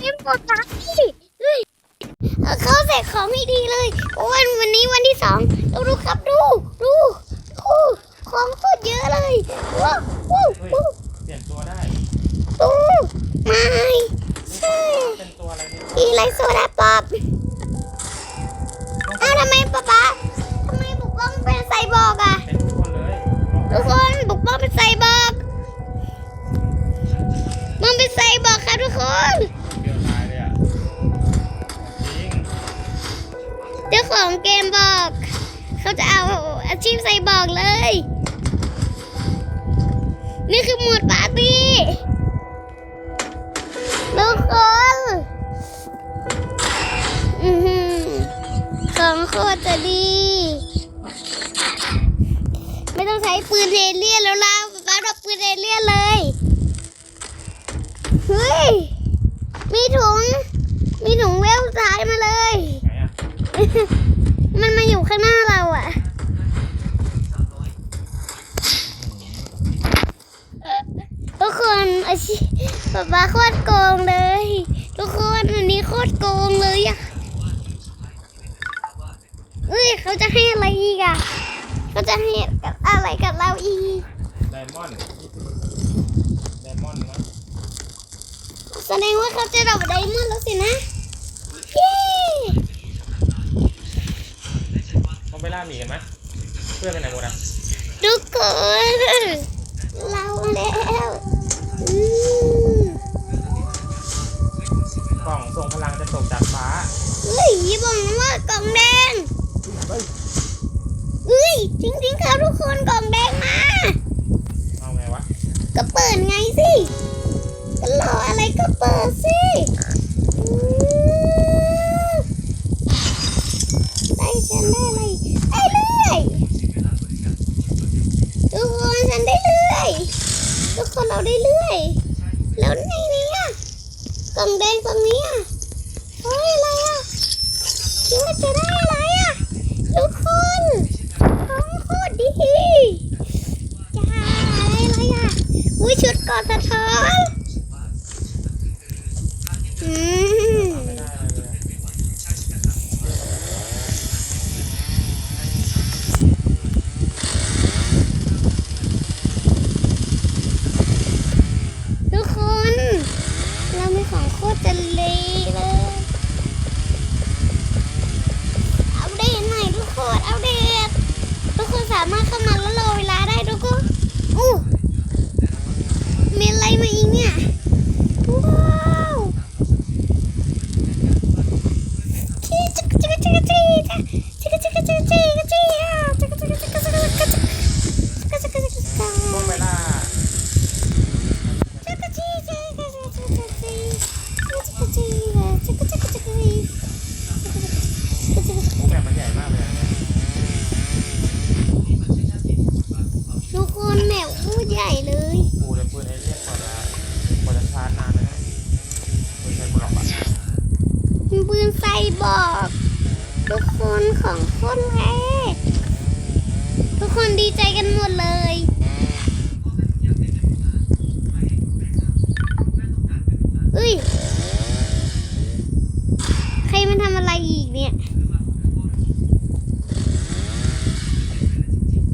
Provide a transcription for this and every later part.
เล่นโปรตาพี่เฮ้ยเอาเขาใส่ของให้ดีเลยโอ้ยวันนี้วันที่สองดูดูครับดู โคตรจะดีไม่ต้องใช้ปืนเอเลี่ยนแล้วล่ะป้าดอกปืนเอเลี่ยนเลย เฮ้ย มีถุง มีถุงเวลซ้ายมาเลย มันมาอยู่ข้างหน้าเราอะทุกคนอาชีป๊าป๊าโคตรโกงเลย ทุกคนอันนี้โคตรโกงเลยอะ เอ้ยเขาจะให้อะไรอีกอะเขาจะให้กับอะไรกับเราอีกไดมอนด์ไดมอนด์นะแสดงว่าเขาจะดับไดมอนด์แล้วสินะเย้ต้องไปล่าหมีกันไหมเพื่อนไปไหนหมดอะทุกคนเราแล้วอืมกล่องทรงพลังจะตกจากฟ้าเฮ้ยอย่าบอกนะว่ากล่องแดง เฮ้ยเฮ้ยจริงๆครับทุกคนกล่องแดงมา เอาไงวะ ก็เปิดไงสิก็รออะไรก็เปิดสิอืมได้ฉันได้อะไรได้เลื่อยทุกคนฉันได้เลื่อยทุกคนเราได้เลื่อยแล้วในนี้อะกล่องแดงตรงนี้อะ ฮ้ย ใครมันทำอะไรอีกเนี่ย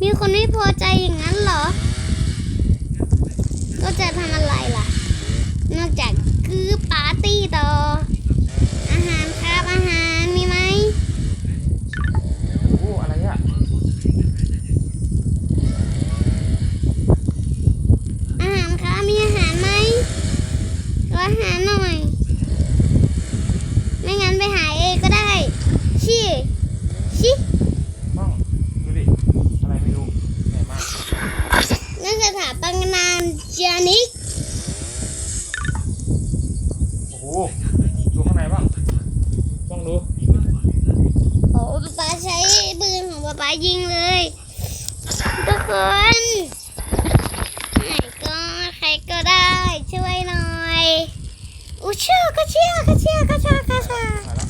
มีคนไม่พอใจอย่างนั้นเหรอ ก็จะทำอะไรล่ะ นอกจากคือปาร์ตี้ต่อ อาหารครับอาหารมีไหม โอ้อะไรอะ อาหารครับมีอาหารไหมขออาหารหน่อย ไม่งั้นไปหาเองก็ได้ ชิชิ ต้องดูดิ อะไรไม่รู้ใหญ่มาก นั่นสถาปัต ยานจานิกโอ้โหดูข้างในบ้างต้องดูโอ้ป๊าป๊าใช้ปืนของป๊าป๊ายิงเลย ทุกคนไหนก็ใครก็ได้ช่วยหน่อยอู้เชื่อก็เชื่อก็เชื่อก็เชื่อก็เชื่อ มาแล้ว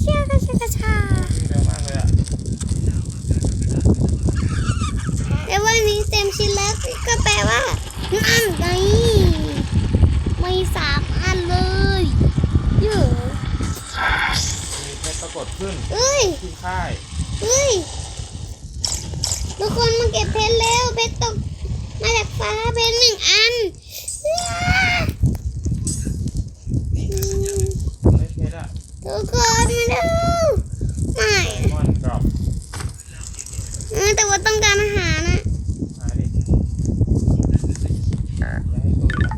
เชื่อก็เชื่อก็เชื่อ วิ่งเร็วมากเลยอะ แต่ว่านี้เต็มชิ้นแล้วก็แปลว่า นั่นไงไม่สามอันเลยเกดขึ้นเอ้ยที่ค่ายเฮ้ยทุกคนมาเก็บเพชรเร็วเพชรตกมาจากฟ้าเพชรหนึ่งอันอ้าอืมไม่เพชรอะทุกคนมาดูไม่มอนกรอบเออแต่ว่าต้องการอาหารนะ หาดิอย่าให้ตุยนะ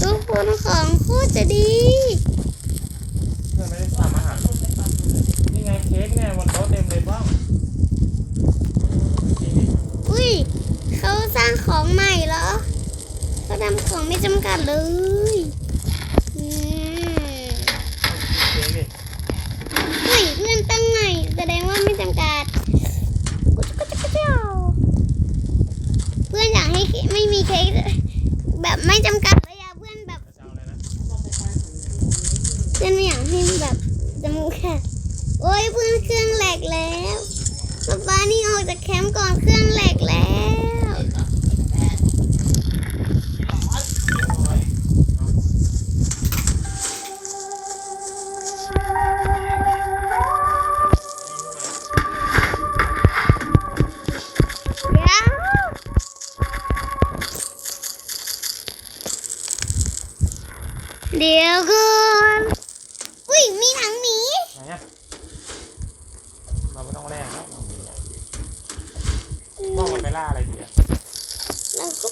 ทุกคนของโคตรจะดี เพื่อนไม่ได้ทำอาหารนี่ไงเค้กเนี่ยบนโต๊ะเต็มเลยบ้างกินดิ อุ้ย เขาสร้างของใหม่เหรอ เขาทำของไม่จำกัดเลยอืม เค้กดิ เฮ้ยเพื่อนตั้งใหม่แสดงว่าไม่จำกัดเพื่อนอยากให้ ไม่มีเค้กแบบไม่จำกัดเลยอะเพื่อนแบบเอาอะไรนะเพื่อนไม่อยากให้แบบจำกัดโอ้ยเพื่อนเครื่องแหลกแล้วป๊าป้านี่ออกจากแคมป์ก่อนเครื่องแหลกแล้ว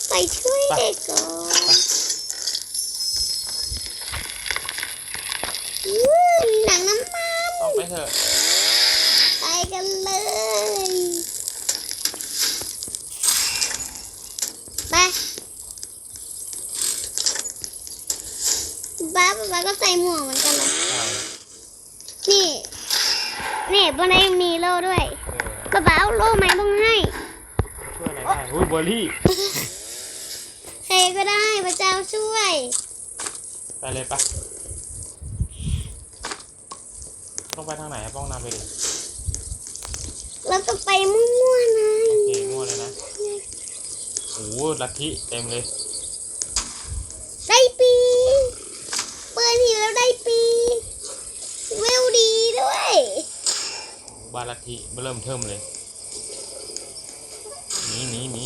ไปช่วยเด็กก่อนอู้มีหนังน้ำมันออกไปเถอะ ไปกันเลยไปบ้าบ้าก็ใส่หมวกเหมือนกันเลยใช่นี่ นี่บนไดมีโล่ด้วยเออบ้าบ้าเอาโล่ไหมบ้างให้ช่วยอะไรได้หุ้ยเบอร์รี่ใครก็ได้พระเจ้า ช่วย ไปเลยปะต้องไปทางไหนอะป้องนำไปดิแล้วก็ไปมั่วๆนะโอเคมั่วเลยนะโอ้โหลัทธิเต็มเลย ได้ปีเปิดทีแล้วได้ปีเวลดีด้วยบานลัทธิเริ่มเทิมเลยหนีหนีหนี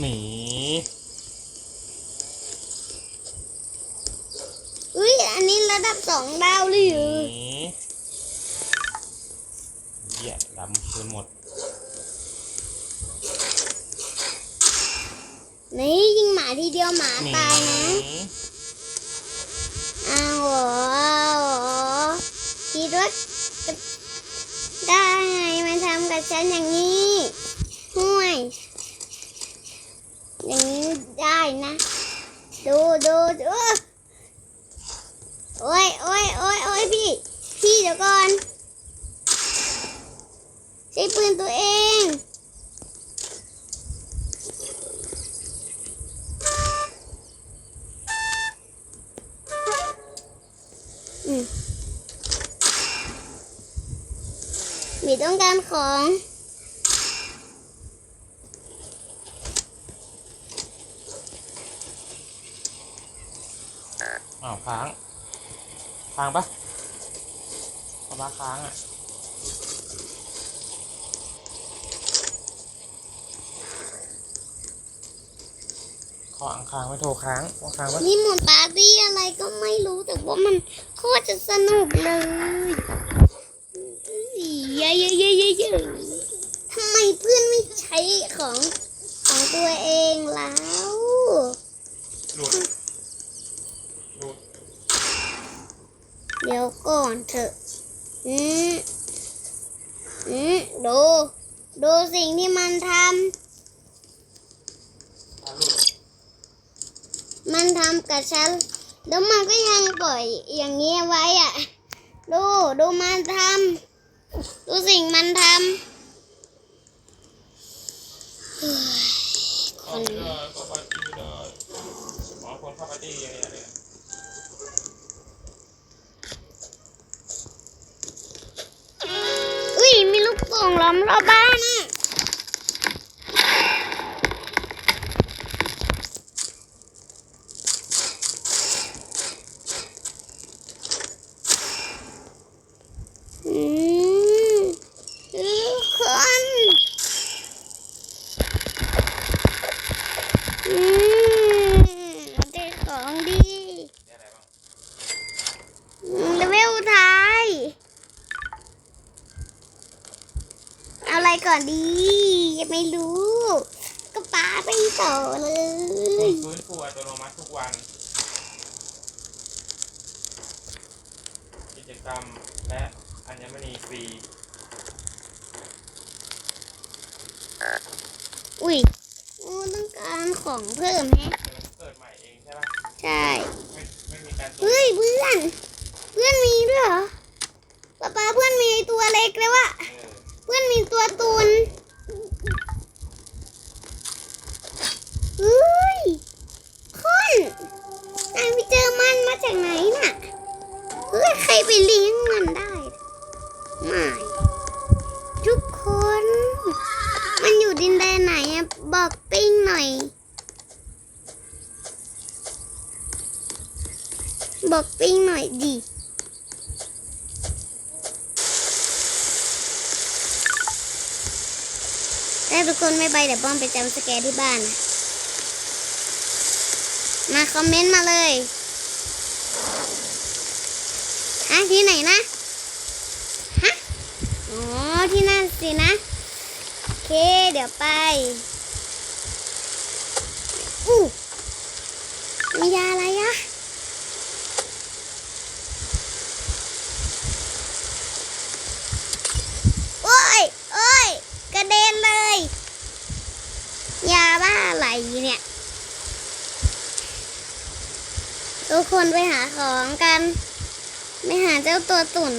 หนี อุ้ยอันนี้ ระดับสองดาวเลยเหรหอนีเหี้ยดำคืนหมด นี่ยิงหมาทีเดียวหมาหนีตายนะเอาเหรอเอาเหรอคิดว่าจะได้ไงมาทำกับฉันอย่างนี้ห่วย อย่างนี้ได้นะ ดูดูดู โอ้ยโอ้ยโอ้ยโอ้ยพี่ พี่เดี๋ยวก่อนใช้ปืนตัวเองอืมมีต้องการของอ้าวค้าง ค้างปะปลาค้างอะขออังค้างไม่โทรค้างต้องค้างปะนี่หมดปาร์ตี้อะไรก็ไม่รู้แต่ว่ามันโคตรจะสนุกเลยเยอะเยอะเยอะเยอะเยอะทำไมเพื่อนไม่ใช้ของของตัวเองแล้ว หลุดหลุด เดี๋ยวก่อนเถอะอืมอืมดู ดูสิ่งที่มันทำ มันทำกับฉัน แล้วมันก็ยังปล่อยอย่างเงี้ยไว้อะ ดู ดูมันทำ ดูสิ่งมันทำเฮ้ยคเข้าน ลูกโป่งล้อมรอบบ้านอะ อะไรก่อนดียังไม่รู้ ก็ป้าไปต่อเลย ฟื้นฟู อัตโนมัติทุกวัน กิจกรรมและอัญมณีฟรี อุ้ยโอ้ต้องการของเพิ่มแฮะมันเกิดใหม่เองใช่ปะใช่ ไม่ไม่มีการตัวเฮ้ยเพื่อน เพื่อนมีด้วยเหรอป้าป้าเพื่อนมีตัวเล็กเลยวะเออ เพื่อนมีตัวตุน บอกปิ้งหน่อยดิถ้าทุกคนไม่ไปเดี๋ยวป้อมไปจำสแกนที่บ้านนะมาคอมเมนต์มาเลยฮะที่ไหนนะฮะอ๋อที่นั่นสินะโอเคเดี๋ยวไปอู้มียาอะไรอะโอ้ยโอ้ย กระเด็นเลย ยาบ้าอะไรเนี่ย ทุกคนไปหาของกันไปหาเจ้าตัวตุ่น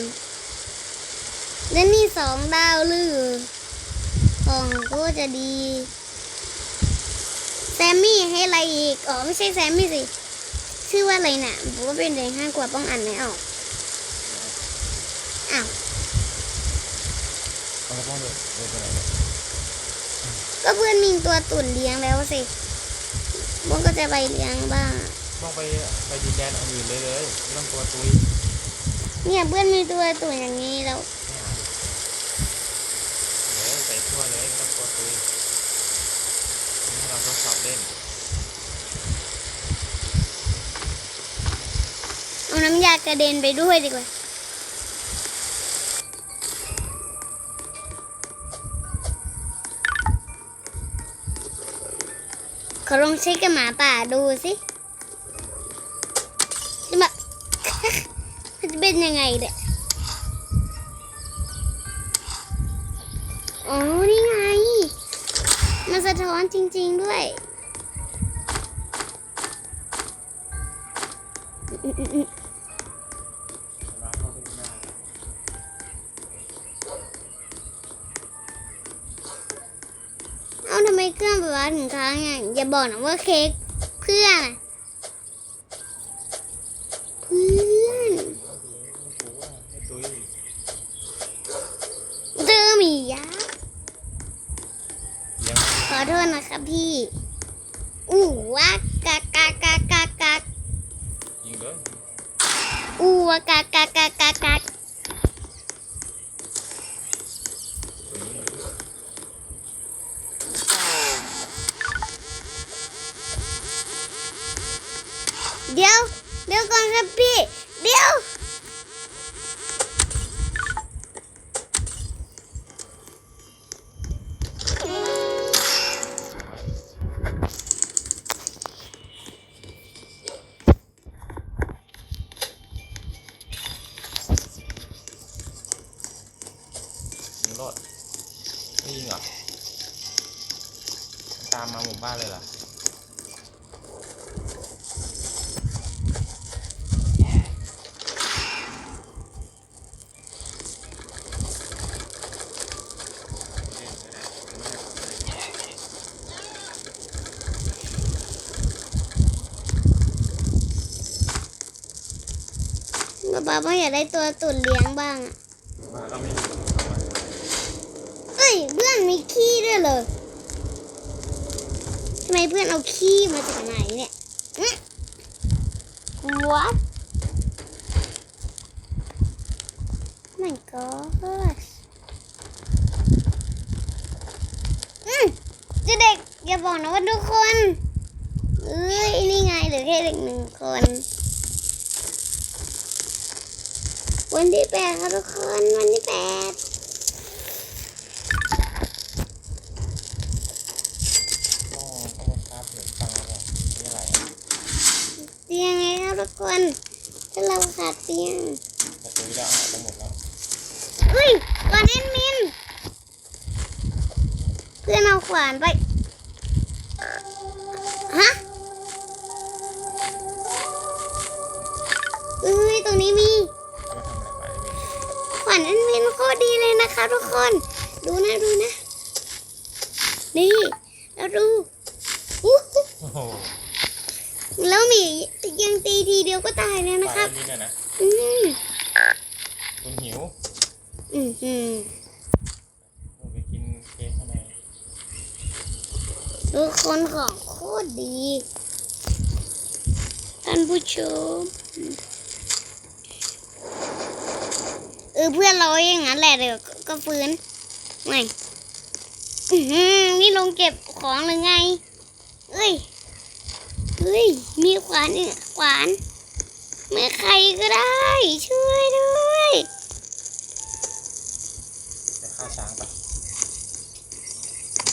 และนี่สองดาวลือ ของก็จะดี แซมมี่ให้อะไรอีก อ๋อ ไม่ใช่แซมมี่สิ ชื่อว่าอะไรนะ่ะบอกว่าเป็นเด็กห้างกว่าป้องอ่านไม่ออก อ้าวก็เพื่อนมีตัวตุ่นเลี้ยงแล้วสิบ้งก็จะไปเลี้ยงบ้าง ต้องไปไปดินแดนอื่นเลยเลยไม่ต้องตัวตุยเนี่ยเพื่อนมีตัวตุ่นอย่างนี้แล้วเลยไปทั่วเลยไม่ต้องตัวตุยให้เราทดสอบเล่น เอาน้ำยากระเด็นไปด้วยดีกว่าขอลองเช็คกับหมาป่าดูสิ เป็นยังไงเนี่ยอ๋อนี่ไง มันสะท้อนจริง ๆด้วยเอ้าทำไมเครื่องแบบว่าถึงค้างอะอย่าบอกนะว่าเค้กเพื่อนอะเพื่อน ให้ตุย เจอหมียักษ์ เลี้ยง ขอโท ษนะครับพี่อู้วากกากากากากากยิงเลยอู้วากา รถไม่ยิงเหรอ ตามมาหมู่บ้านเลยเหรอป๊าป๊าไม่อยากได้ตัวตุ่นเลี้ยงบ้างอะ มาเราไม่ยิง เอ้ยเพื่อนมีขี้ด้วยเลยทำไมเพื่อนเอาขี้มาจากไหนเนี่ยวัด my gosh อืมจะเด็กอย่าบอกนะว่าทุกคนเอ้ยนี่ไงเหลือแค่เด็กหนึ่งคนวันที่แปดครับทุกคน วันที่แปด เตียงประตูได้ทั้งหมดแล้วเฮ้ยขวานเอ็นมิน เพื่อนเอาขวานไป ฮะเอ้ยตรงนี้มีขวานเอ็นมินโคตรดีเลยนะคะทุกคน ดูนะดูนะ นี่ แล้วดูโอ้โหแล้วมียังตีทีเดียวก็ตายแล้วนะคฝ่ารับ ยมินน่นะ คุณหิวอืมอืมเราไปกินเค้กข้างในทุกคนของโคตรดี ท่านผู้ชม เออเพื่อนเราอย่างนั้นแหละเดี๋ยวก็ฟื้นไม่อือหือนี่ลงเก็บของหรือไง เอ้ยเฮ้ย มีขวานเนี่ขวาน เมื่อใครก็ได้ ช่วยด้วย ไปฆ่าช้างปะ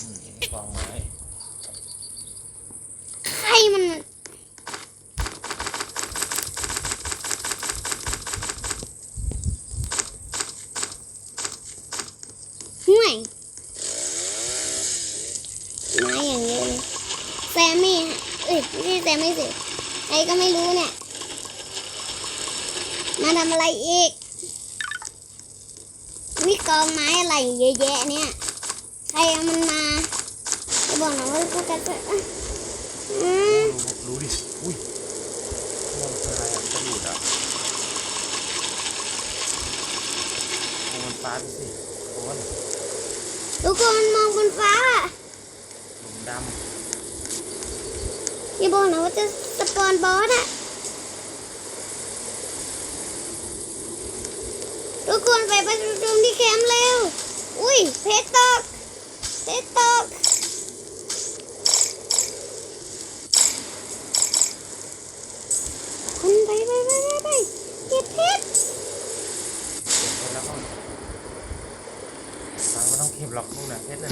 อืมกองไม้ ใครมัน ห่วยมาอย่างเดียวเลยแซมมี่ฮะเอ้ยไม่ใช่แซมไม่สิใครก็ไม่รู้เนี่ย มาทำอะไรอีก วิกองไม้อะไรเยอะแยะเนี่ย ใครเอามันมาจะบอกนะว่าพวกกันจะอะอืม รู้รู้ดิ อุ้ยมันคืออะไรอะจะหลุดอะมองมัน ฟ้าดูสิโอ้ยทุกคนมองบนฟ้าหลุมดอย่าบอกนะว่าจะสปอนบอสอะทุกคนไปประชุมที่แคมป์เร็ว อุ้ยเพชรตกเพชรตก คนไปไปไปไปไปเก็บเพชรำเก็บคนแล้วก็ฟัง ล็อกหรอกนู่นน่ะเพชรน่ะ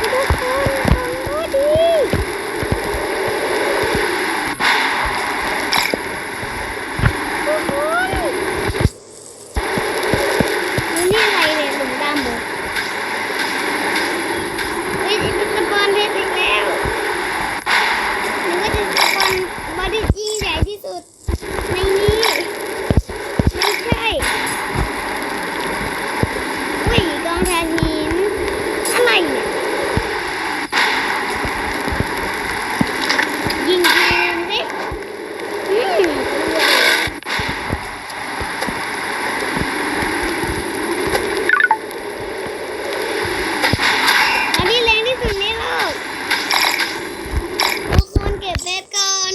ทุกคนทำก็ดีทุกคนนี่อะไรเนี่ยหลุมดำเหรอเฮ้ยจะสปอนเพชรอีกแล้วหรือว่าจะสปอนบอดี้ยิ่งใหญ่ที่สุด ในนี้ ไม่ใช่อุ้ยกองแทนหิน อะไรเนี่ย ยิงแทนสิอืมอันนี้แรงที่สุดในโลกทุกคนเก็บเพชรก่อน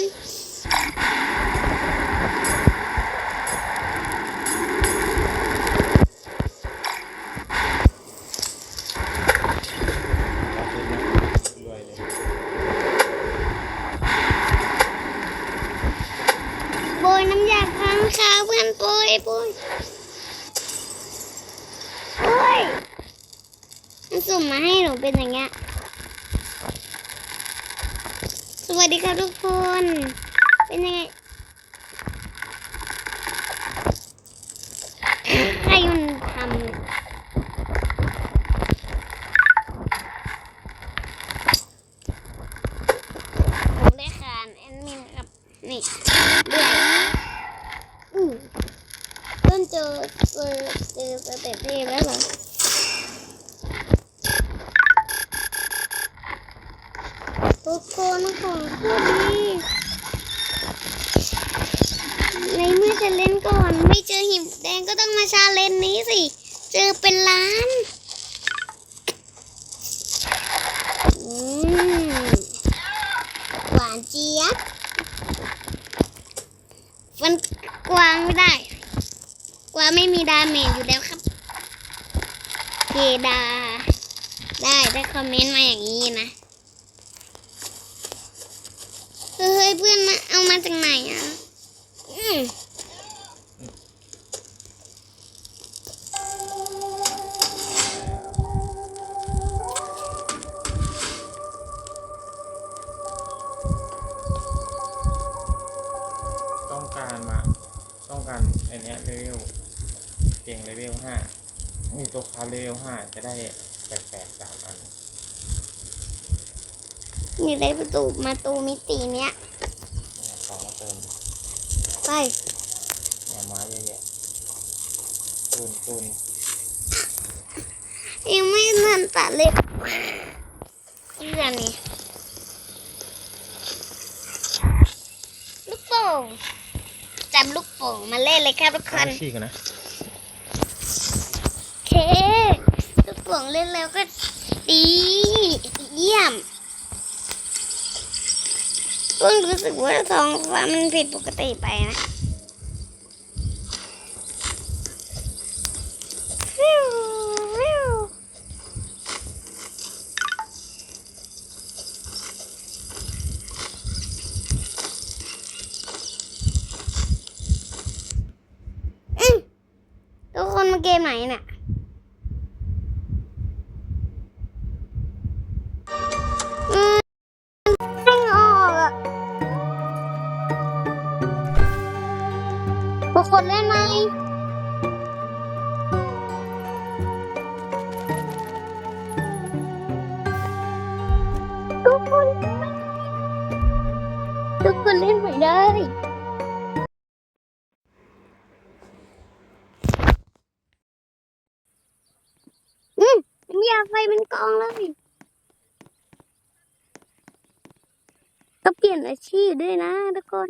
เอาเพชรนะรวยเลย โบยน้ำยาค้างคาวเพื่อนโบยโบยโอ้ยมันสุ่มมาให้หนูเป็นอย่างเงี้ย สวัสดีครับทุกคน เป็นยังไงใครมันทำผมได้คานแอนมินครับ นี่เรื่อยอือเริ่มเจอเจอเจอสเต็ปเทพแล้วเหรอทุกคนของโคต เล่นก่อน ไม่เจอหิมแดงก็ต้องมาชาเลนนี้สิ เจอเป็นล้านอืมหวานเจี๊ยบฟันกวางไม่ได้ กวางไม่มีดาเมจอยู่แล้วครับเคดา ได้ถ้าคอมเมนต์มาอย่างนี้นะ เฮ้ยเพื่อนมาเอามาจากไหนอะ อืม ห้านี่ตัวคาเรลห้าจะได้แปลกๆสามอันนี่ได้ประตูมาตูมิติเนี้ยเนี่ยของมาเติมไปเนี่ยไม้เยอะแยะตุนตุนยังไม่ทันตัดเลยเรื่องนี้ลูกโป่งจับลูกโป่งมาเล่นเลยครับทุกคนฉีกกันนะ โอเค ป่งเล่นแล้วก็ดีเยี่ยมเพิ่งรู้สึกว่าท้องฟ้ามันผิดปกติไปนะ เล่นไม่ได้อืมมียาไฟเป็นกองเลย ก็เปลี่ยนอาชีพด้วยนะทุกคน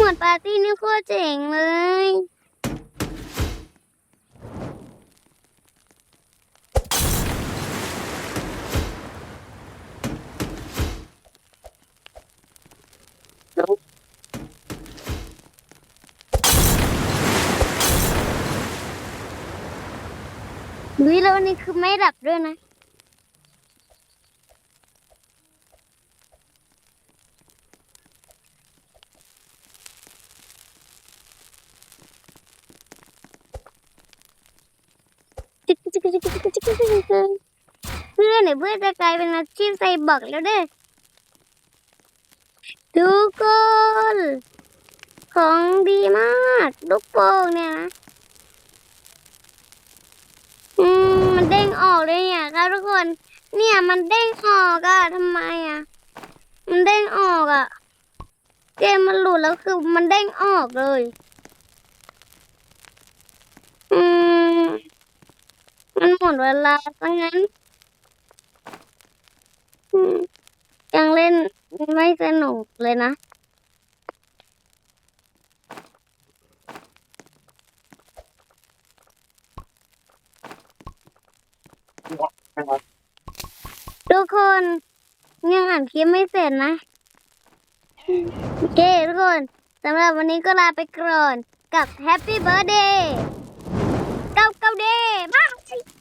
เหมือนปาร์ตี้นี่โคตรเจ๋งเลย วิแล้ววันนี้คือไม่ดับด้วยนะ จิกจิกจิกจิกจิก เพื่อนเนี่ยเพื่อนจะกลายเป็นอาชีพไซบอร์กแล้วเด้อทุกคนของดีมากลูกโป่งเนี่ยนะอืมมันเด้งออกเลยเนี่ยครับทุกคน เนี่ยมันเด้งออกอะทำไมอะมันเด้งออกอะเกมมันหลุดแล้วคือมันเด้งออกเลย อืม มันหมดเวลาซะงั้นยังเล่นไม่สนุกเลยนะ ทุกคนยังอ่านคลิปไม่เสร็จนะโอเคทุกคนสำหรับวันนี้ก็ลาไปก่อนกับ Happy Birthday go them. Ah,